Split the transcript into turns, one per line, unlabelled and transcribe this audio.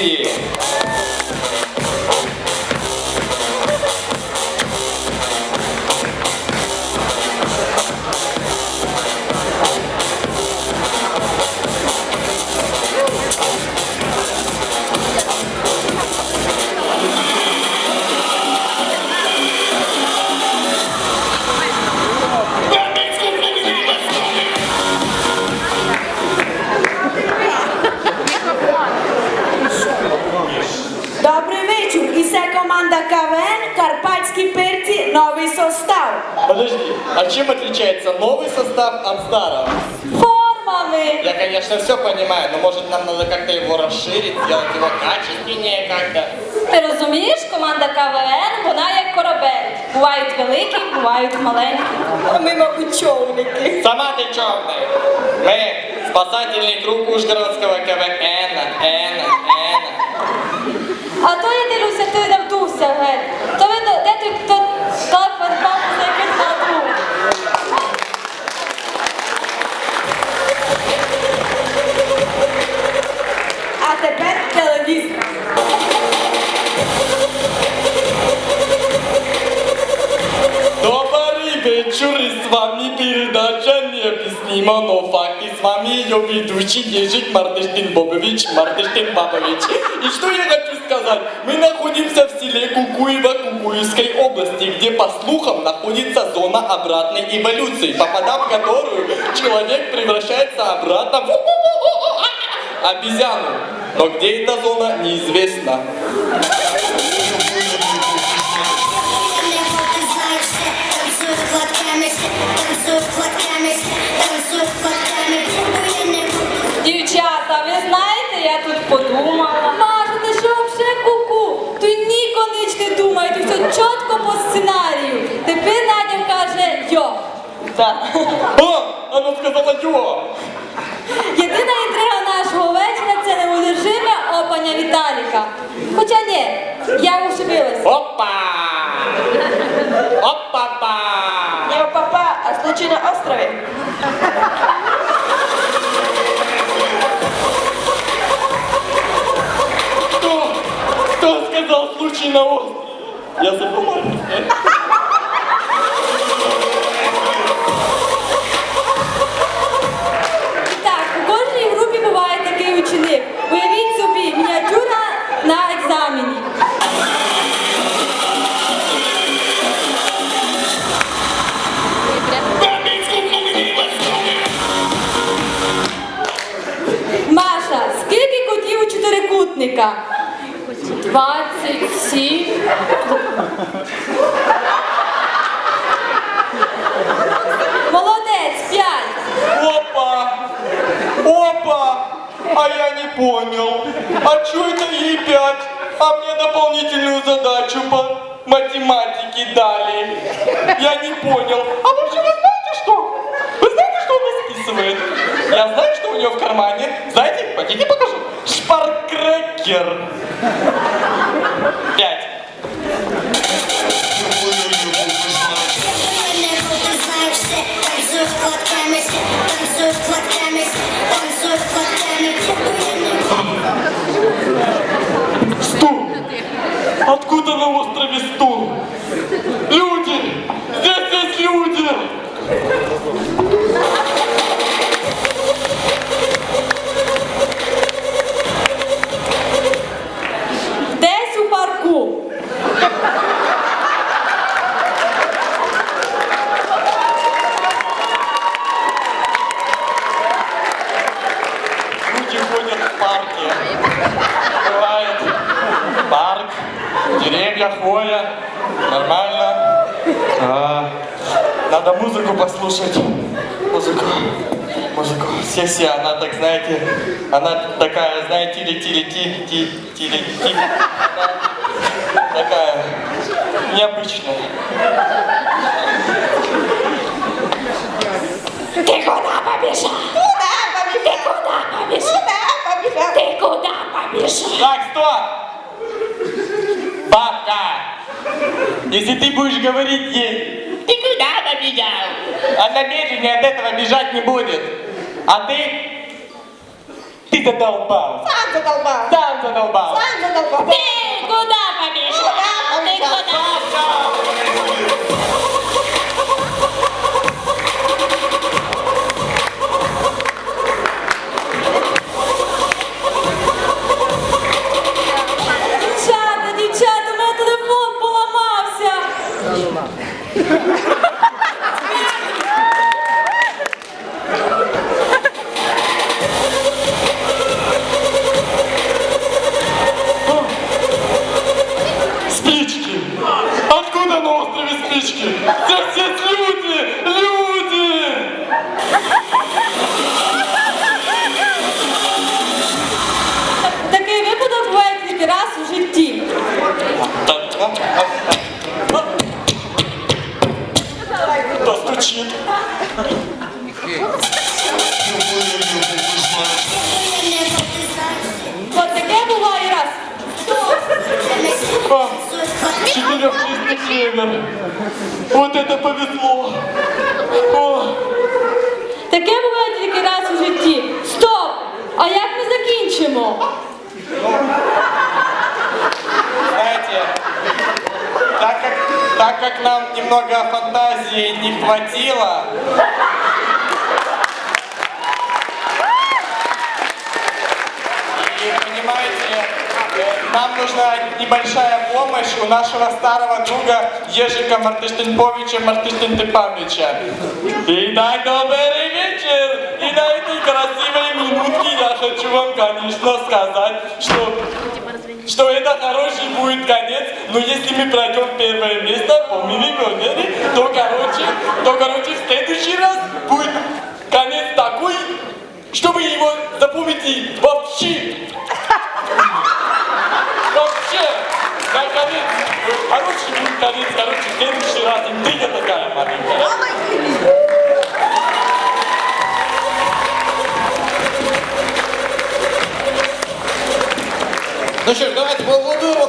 акції.
Добрий вечір. І це команда КВН Карпатські перці. Новий состав.
Подожди, а чем отличается новый состав от старого?
Формами.
Я, конечно, все понимаю, но может нам надо как-то его расширить, сделать его качественнее как-то.
Ти розумієш, команда КВН, вона як корабель. Бувають великі, бувають маленькі.
А ми, мабуть, човники.
Сама ты черный. Мы спасательный круг Ужгородского КВН. Н, Н.
А
тепер телевізор.
Добрый с вами передача необъяснимо, но факты с вами ее ведущий Ежик Мартыштин Бобович Мартыштин Бабович. И что я хочу сказать, мы находимся в селе Кукуево Кукуевской области, где по слухам находится зона обратной эволюции, попадав в которую человек превращается обратно в обезьяну. Но где эта зона, неизвестно.
Ты знаешь, все танцуют локтями, все танцуют локтями, все танцуют локтями. Ну, я не буду
Дівчата, ви знаєте, я тут подумала. Маша, ти що взагалі куку? Ти ні конич не думай, ти все чітко по сценарію. Тепер Надя каже йо.
Так.
О, она сказала «ё».
Я ошибилась.
Опа! Опа-па!
Не у папа, а случай на острові.
Кто? Кто сказал случай на острове? Я забыл.
Чотирикутника? 27. Молодець, 5.
Опа! Опа! А я не понял. А что это ей пять? А мне дополнительную задачу по математике дали. Я не понял. А вообще вы знаете что? Вы знаете, что она списывает? Я знаю, что у нее в кармане. Знаете, хотите покажу? Шпаркрекер. Пять.
Ты знаешь,
деревья, хвоя. Нормально. А, надо музыку послушать. Музыку. Музыку. Сессия, она так, знаете, она такая, знаете, лети, лети, ти, ти, лети. Такая необычная.
Ти куди побіжав?
Куда побіжав?
Ти куди побіжав?
Куда побіжав?
Ти куди побіжав?
Так, стоп! Если ты будешь говорить ей, ты куда побежал? Она медленнее от этого бежать не будет. А ты... Ты задолбал.
Сам задолбал.
Сам задолбал.
Сам задолбал.
Ти куди побіжиш? Ти куди?
Спички! Откуда на острове спички? Здесь есть люди! Люди!
Такий випадок буває тільки раз у житті.
Кто стучит?
От таке буває раз.
А, Четырехлистный клевер. Вот это повезло. О,
Таке буває тільки раз у житті. Стоп! А як ми закінчимо?
знаете, так как, так как нам немного фантазии не хватило, нам нужна небольшая помощь у нашего старого друга Ежика Мартыштенповича Мартыштентепамича. Итак, добрый вечер! И на этой красивой минутке я хочу вам, конечно, сказать, что что это хороший будет конец, но если мы пройдем первое место по миллионере, то короче, то короче в следующий раз будет конец такой, что вы его запомните вообще. Вообще, Ну що ж, давайте поаплодуємо.